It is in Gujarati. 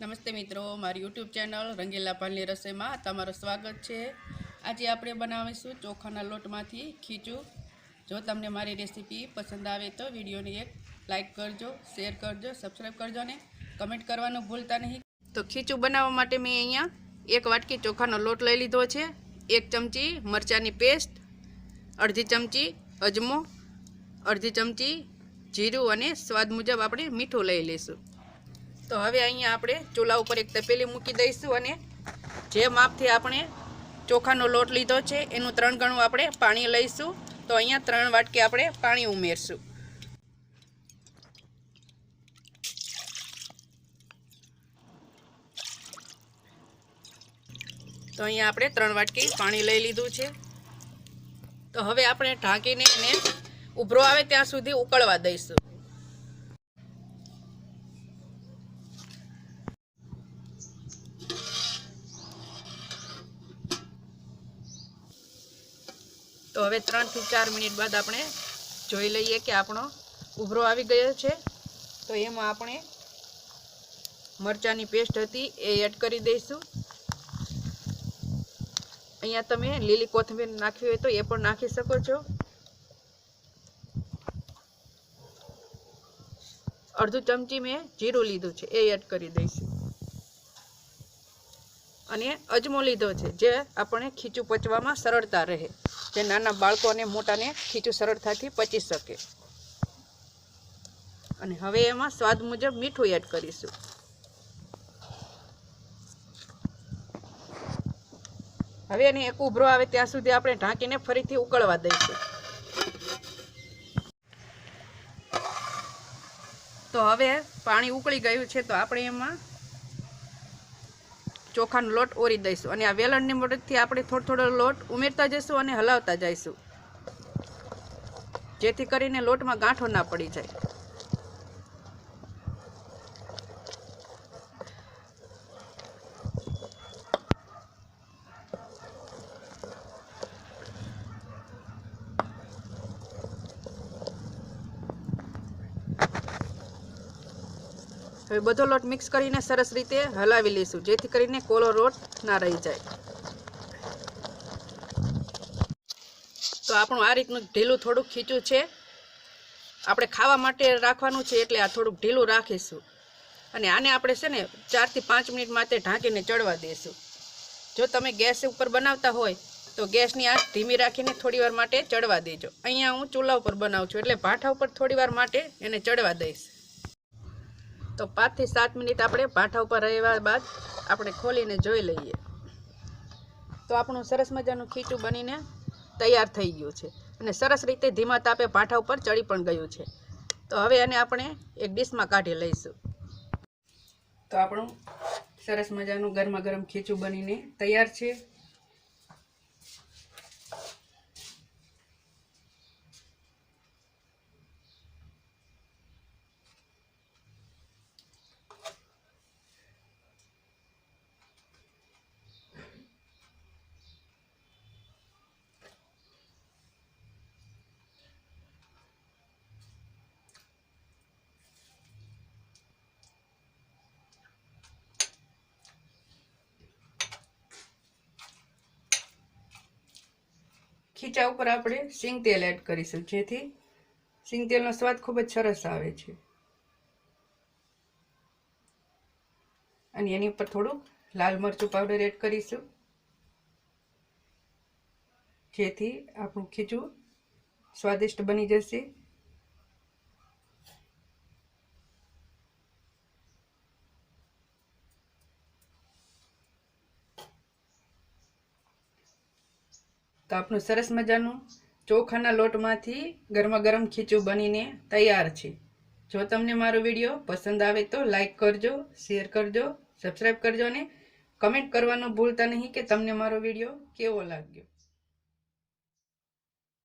નમસ્તે મિત્રો, મારી યુટ્યુબ ચેનલ રંગીલા પાનની રસોઈમાં તમારું સ્વાગત છે. આજે આપણે બનાવીશું ચોખાના લોટમાંથી ખીચું. જો તમને મારી રેસીપી પસંદ આવે તો વિડીયોને એક લાઇક કરજો, શેર કરજો, સબસ્ક્રાઈબ કરજો ને કમેન્ટ કરવાનું ભૂલતા નહીં. તો ખીચું બનાવવા માટે મેં અહીંયા એક વાટકી ચોખાનો લોટ લઈ લીધો છે. એક ચમચી મરચાંની પેસ્ટ, અડધી ચમચી અજમો, અડધી ચમચી જીરું અને સ્વાદ મુજબ આપણે મીઠું લઈ લઈશું. તો હવે અહીંયા આપણે ચૂલા ઉપર એક તપેલી મૂકી દઈશું અને જે માપથી આપણે ચોખાનો લોટ લીધો છે, એનું ત્રણ ગણું આપણે પાણી લઈશું. તો અહીંયા ત્રણ વાટકી આપણે પાણી ઉમેરશું. તો અહીંયા આપણે ત્રણ વાટકી પાણી લઈ લીધું છે. તો હવે આપણે ઢાંકીને એને ઉભરો આવે ત્યાં સુધી ઉકળવા દઈશું. તો હવે ત્રણથી ચાર મિનિટ બાદ આપણે જોઈ લઈએ કે આપણો ઉભરો આવી ગયો છે. તો એમાં આપણે મરચાંની પેસ્ટ હતી એ એડ કરી દઈશું. અહીંયા તમે લીલી કોથમીર નાખવી હોય તો એ પણ નાખી શકો છો. અડધું ચમચી મેં જીરું લીધું છે, એ એડ કરી દઈશું. અને અજમો લીધો છે, જે આપણે ખીચું પચવામાં સરળતા રહે. જે નાના બાળકો અને મોટાને ખીચું સરળતાથી પચી શકે. અને હવે એમાં સ્વાદ મુજબ મીઠું એડ કરીશું. હવે એને એક ઉભરો આવે ત્યાં સુધી આપણે ઢાંકીને ફરીથી ઉકળવા દઈશું. તો હવે પાણી ઉકળી ગયું છે, તો આપણે એમાં ચોખાનો લોટ ઓરી દઈશું. અને આ વેલણની મદદથી આપણે થોડો થોડો લોટ ઉમેરતા જઈશું અને હલાવતા જઈશું. જેથી કરીને લોટમાં ગાંઠો ના પડી જાય. હવે બધો લોટ મિક્સ કરીને સરસ રીતે હલાવી લઈશું, જેથી કરીને કોલો રોટ ના રહી જાય. તો આપણું આ રીતનું ઢીલું થોડુંક ખીચું છે. આપણે ખાવા માટે રાખવાનું છે એટલે આ થોડુંક ઢીલું રાખીશું. અને આને આપણે છે ને ચારથી પાંચ મિનિટ માટે ઢાંકીને ચડવા દઈશું જો તમે ગેસ ઉપર બનાવતા હોય, તો ગેસની આંચ ધીમી રાખીને થોડીવાર માટે ચડવા દેજો. અહીંયા હું ચૂલા ઉપર બનાવું છું, એટલે ભાઠા ઉપર થોડી વાર માટે એને ચડવા દઈશ. તો પાંચથી સાત મિનિટ આપણે પાઠા ઉપર રહેવા બાદ આપણે ખોલીને જોઈ લઈએ. તો આપણું સરસ મજાનું ખીચું બનીને તૈયાર થઈ ગયું છે. અને સરસ રીતે ધીમા તાપે પાઠા ઉપર ચડી પણ ગયું છે. તો હવે એને આપણે એક ડીશમાં કાઢી લઈશું. તો આપણું સરસ મજાનું ગરમા ગરમ ખીચું બનીને તૈયાર છે. ખીચા ઉપર આપણે સિંગ તેલ એડ કરીશું. જેથી સિંગ તેલનો સ્વાદ ખૂબ જ સરસ આવે છે. અને એની ઉપર થોડું લાલ મરચું પાવડર એડ કરીશું. જેથી આપણું ખીચું સ્વાદિષ્ટ બની જશે. તો આપણું સરસ મજાનું ચોખાના લોટમાંથી ગરમા ગરમ ખીચું બનીને તૈયાર છે. જો તમને મારો વીડિયો પસંદ આવે તો લાઈક કરજો, શેર કરજો, સબસ્ક્રાઈબ કરજો અને કમેન્ટ કરવાનું ભૂલતા નહીં કે તમને મારો વીડિયો કેવો લાગ્યો.